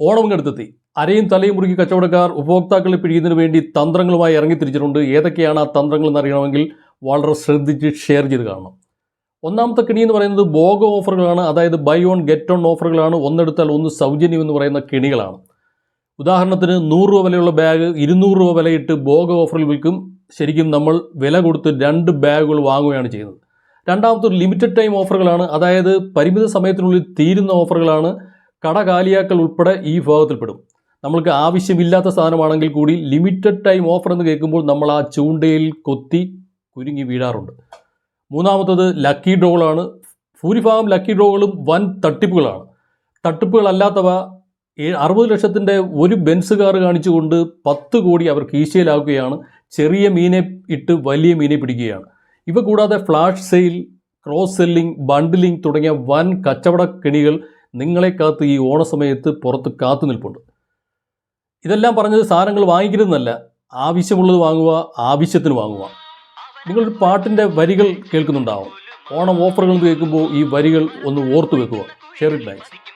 ഓണം ഇങ്ങടുത്തെത്തി അരയും തലയും മുറുക്കി കച്ചവടക്കാർ ഉപഭോക്താക്കളെ പിഴിയുന്നതിന് വേണ്ടി തന്ത്രങ്ങളുമായി ഇറങ്ങിത്തിരിച്ചിട്ടുണ്ട്. ഏതൊക്കെയാണ് ആ തന്ത്രങ്ങൾ എന്നറിയണമെങ്കിൽ വളരെ ശ്രദ്ധിച്ച് ഷെയർ ചെയ്ത് കാണണം. ഒന്നാമത്തെ കിണി എന്ന് പറയുന്നത് ബോഗ ഓഫറുകളാണ്. അതായത് ബൈ ഓൺ ഗെറ്റ് ഓൺ ഓഫറുകളാണ്. ഒന്നെടുത്താൽ ഒന്ന് സൗജന്യം എന്ന് പറയുന്ന കിണികളാണ്. ഉദാഹരണത്തിന് നൂറ് രൂപ വിലയുള്ള ബാഗ് ഇരുന്നൂറ് രൂപ വിലയിട്ട് ബോഗ ഓഫറിൽ വിൽക്കും. ശരിക്കും നമ്മൾ വില കൊടുത്ത് രണ്ട് ബാഗുകൾ വാങ്ങുകയാണ് ചെയ്യുന്നത്. രണ്ടാമത്തെ ഒരു ലിമിറ്റഡ് ടൈം ഓഫറുകളാണ്. അതായത് പരിമിത സമയത്തിനുള്ളിൽ തീരുന്ന ഓഫറുകളാണ്. കട കാലിയാക്കൽ ഉൾപ്പെടെ ഈ വിഭാഗത്തിൽപ്പെടും. നമ്മൾക്ക് ആവശ്യമില്ലാത്ത സാധനമാണെങ്കിൽ കൂടി ലിമിറ്റഡ് ടൈം ഓഫർ എന്ന് കേൾക്കുമ്പോൾ നമ്മൾ ആ ചൂണ്ടയിൽ കൊത്തി കുരുങ്ങി വീഴാറുണ്ട്. മൂന്നാമത്തത് ലക്കി ഡ്രോകളാണ് ഭൂരിഭാഗം ലക്കി ഡ്രോകളും വൻ തട്ടിപ്പുകളാണ്. തട്ടിപ്പുകളല്ലാത്തവ അറുപത് ലക്ഷത്തിന്റെ ഒരു ബെൻസ് കാർ കാണിച്ചുകൊണ്ട് പത്ത് കോടി അവർ കീശയിലാക്കുകയാണ്. ചെറിയ മീനെ ഇട്ട് വലിയ മീനെ പിടിക്കുകയാണ്. ഇവ കൂടാതെ flash sale cross selling bundling തുടങ്ങിയ വൻ കച്ചവട കെണികൾ നിങ്ങളെ കാത്ത് ഈ ഓണസമയത്ത് പുറത്ത് കാത്തു നിൽപ്പുണ്ട്. ഇതെല്ലാം പറഞ്ഞത് സാധനങ്ങൾ വാങ്ങിക്കരുതെന്നല്ല ആവശ്യമുള്ളത് വാങ്ങുക ആവശ്യത്തിന് വാങ്ങുക. നിങ്ങൾ പാട്ടിന്റെ വരികൾ കേൾക്കുന്നുണ്ടാവും. ഓണം ഓഫറുകൾ കേൾക്കുമ്പോൾ ഈ വരികൾ ഒന്ന് ഓർത്തു വെക്കുക. Share it likes